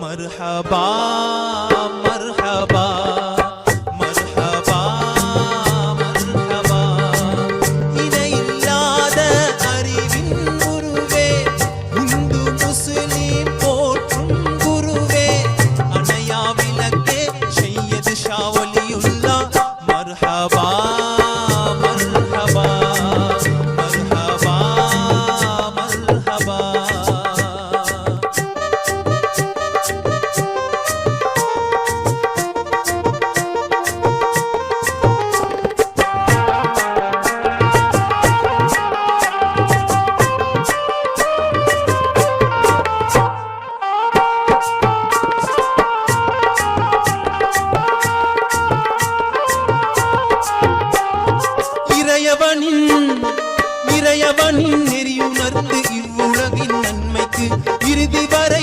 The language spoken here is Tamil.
மர்ஹபா மர்ஹபா மர்ஹபா மர்ஹபா இணையில்லாத அறிவின் குருவே இந்து முஸ்லிம் இறையவனின் இறையவனின் நெறியுணர்ந்து இவ்வுலகின் நன்மைக்கு இறுதி வரை